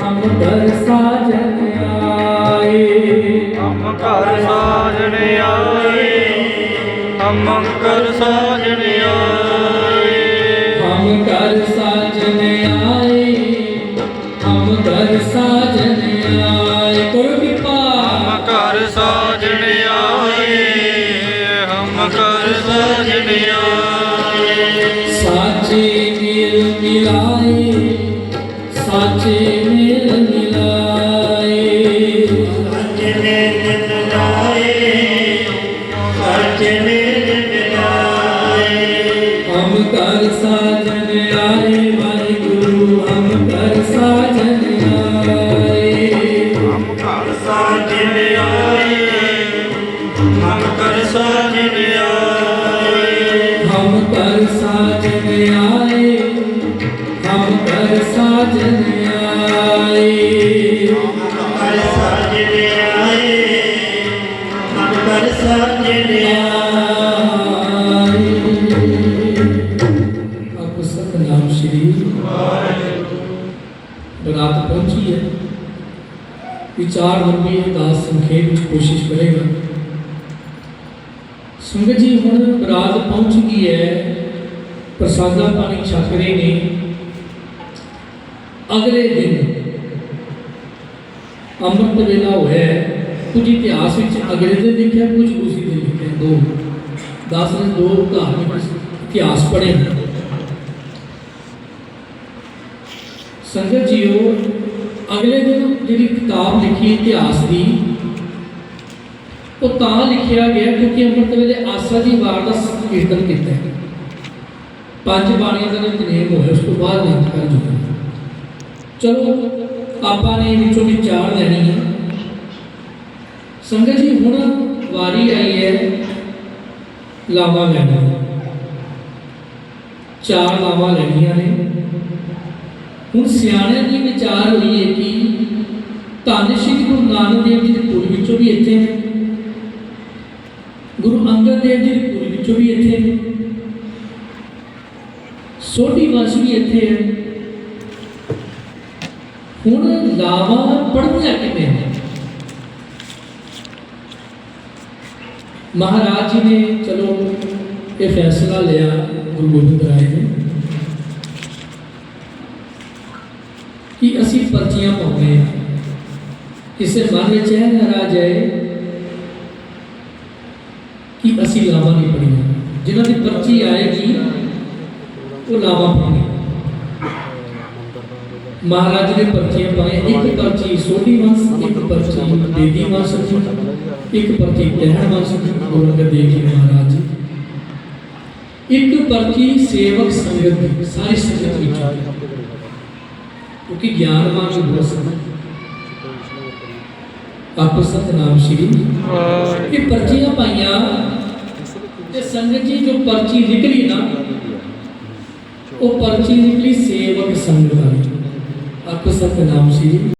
ਹਮ ਕਰ ਸਾਜਨ ਆਏ। ਹਮ ਘਰ ਸਾਜਣ ਆਏ। ਹਮ ਕਰ ਸਾਜਣ ਆਏ। ਹਮ ਕਰ ਸਾਜਨ ਆਏ। ਹਮ ਕਰ ਸਾਜਨ ਆਏ। ਕਰੋ ਕਿਰਪਾ। ਹਮ ਘਰ ਸਾਜਣ ਆਏ। ਹਮ ਘਰ ਸਾਜਣ ਆਏ। ਸਾਚੇ ਮੇਲ ਮਿਲਾਏ। ਸਾਚੇ ਮੇਲ ਮਿਲਾਏ। ਹਮ ਕਰ ਸਾਜਨ ਆਏ ਵਾਹਿਗੁਰੂ ਹਮ ਕਰ ਸਾਜਨ ਆਏ ਹਮ ਘਰ ਸਾਜਣ ਆਏ। ਹਮ ਘਰ ਸਾਜਣ ਆਏ ਹਮ ਕਰ ਸਾਜਨ ਆਏ। ਹਮ ਕਰ ਸਾਜਨ ਆਏ ਆਪੋ ਸਤਨਾਮ ਸ਼੍ਰੀ ਪਹੁੰਚੀ ਹੈ ਵਿਚਾਰ ਲੰਬੀ ਅਰਦਾਸ ਸੰਖੇਪ ਵਿੱਚ ਕੋਸ਼ਿਸ਼ ਕਰੇਗਾ ਸੰਗਤ ਜੀ ਹੁਣ ਬਰਾਤ ਪਹੁੰਚ ਗਈ ਹੈ ਪ੍ਰਸਾਦਾ ਪਾਣੀ ਛਕ ਰਹੇ ਨੇ ਅਗਲੇ ਦਿਨ ਅੰਮ੍ਰਿਤ ਵੇਲਾ ਹੋਇਆ ਹੈ। ਕੁਝ ਇਤਿਹਾਸ ਵਿੱਚ ਅਗਲੇ ਦਿਨ ਲਿਖਿਆ ਕੁਝ ਉਸੇ ਦਿਨ ਲਿਖਿਆ ਦੋ ਦਸ ਨੇ ਦੋ ਧਾਰਮਿਕ ਇਤਿਹਾਸ ਪੜ੍ਹੇ ਸੰਗਤ ਜੀਓ ਅਗਲੇ ਦਿਨ ਜਿਹੜੀ ਕਿਤਾਬ ਲਿਖੀ ਇਤਿਹਾਸ ਦੀ ਉਹ ਤਾਂ ਲਿਖਿਆ ਗਿਆ ਕਿਉਂਕਿ ਅੰਮ੍ਰਿਤ ਵੇਲੇ ਆਸਾ ਦੀ ਵਾਰ ਦਾ ਕੀਰਤਨ ਕੀਤਾ ਹੈ ਪੰਜ ਬਾਣੀਆਂ ਦਾ ਨਿਤਨੇਮ ਹੋਇਆ ਉਸ ਤੋਂ ਬਾਅਦ ਨੰਦ ਕਰ ਜੁਗਾ ਚਲੋ, ਆਪਾਂ ਨੇ ਵਿੱਚੋਂ ਵਿਚਾਰ ਲੈਣੀ ਹੈ। ਸੰਗਤ ਜੀ, ਹੁਣ ਵਾਰੀ ਆਈ ਹੈ ਲਾਵਾ ਲੈਣਾ ਚਾਰ ਲਾਵਾ ਲੈਣੀਆਂ ਨੇ। ਹੁਣ ਸਿਆਣਿਆਂ ਦੀ ਵਿਚਾਰ ਹੋਈ ਹੈ ਕਿ ਧੰਨ ਸ਼੍ਰੀ ਗੁਰੂ ਨਾਨਕ ਦੇਵ ਜੀ ਦੇ ਪੁਰ ਵਿੱਚੋਂ ਵੀ ਇੱਥੇ ਹੈ ਗੁਰੂ ਅੰਗਦ ਦੇਵ ਜੀ ਦੇ ਪੁਰ ਵਿੱਚੋਂ ਵੀ ਇੱਥੇ ਨੇ। ਸੋਢੀ ਵਾਸ਼ ਵੀ ਇੱਥੇ ਹੈ। ਹੁਣ ਲਾਵਾ ਪੜ੍ਹਨੀਆਂ ਕਿਵੇਂ ਨੇ ਮਹਾਰਾਜ ਜੀ ਨੇ ਚਲੋ ਇਹ ਫੈਸਲਾ ਲਿਆ ਗੁਰੂ ਗੋਬਿੰਦ ਰਾਏ ਨੇ ਕਿ ਅਸੀਂ ਪਰਚੀਆਂ ਪਾਉਂਦੇ ਹਾਂ ਕਿਸੇ ਮਨ ਵਿੱਚ ਇਹ ਨਾ ਰਾਜ ਹੈ ਕਿ ਅਸੀਂ ਲਾਵਾ ਨਹੀਂ ਪੜੀਆਂ ਜਿਨ੍ਹਾਂ ਦੀ ਮਹਾਰਾਜ ਨੇ ਪਰਚੀਆਂ ਪਾਈਆਂ ਇੱਕ ਪਰਚੀ ਸੋਢੀ ਵੰਸ਼ ਇੱਕ ਪਰਚੀ ਦੇਦੀ ਵੰਸ਼ ਦੀ ਇੱਕ ਪਰਚੀ ਤਹਿਣ ਵੰਸ਼ ਦੀ ਗੁਰੂ ਦੇਵ ਜੀ ਮਹਾਰਾਜ। ਇੱਕ ਪਰਚੀ ਸੇਵਕ ਸੰਗਤ ਦੀ, ਸਾਰੀ ਸੰਗਤ ਵਿੱਚ ਕਿਉਂਕਿ ਗਿਆਨਵਾਨ ਨੂੰ ਸੰਗਤ ਆਪੋ ਸਤਨਾਮ ਸ਼੍ਰੀ। ਇਹ ਪਰਚੀਆਂ ਪਾਈਆਂ ਤੇ ਸੰਗਤ ਜੀ ਜੋ ਪਰਚੀ ਨਿਕਲੀ ਨਾ, ਉਹ ਪਰਚੀ ਨਿਕਲੀ ਸੇਵਕ ਸੰਗਤ ਵਾਲੀ ਆਪੋ ਸਤਨਾਮ ਸ਼੍ਰੀ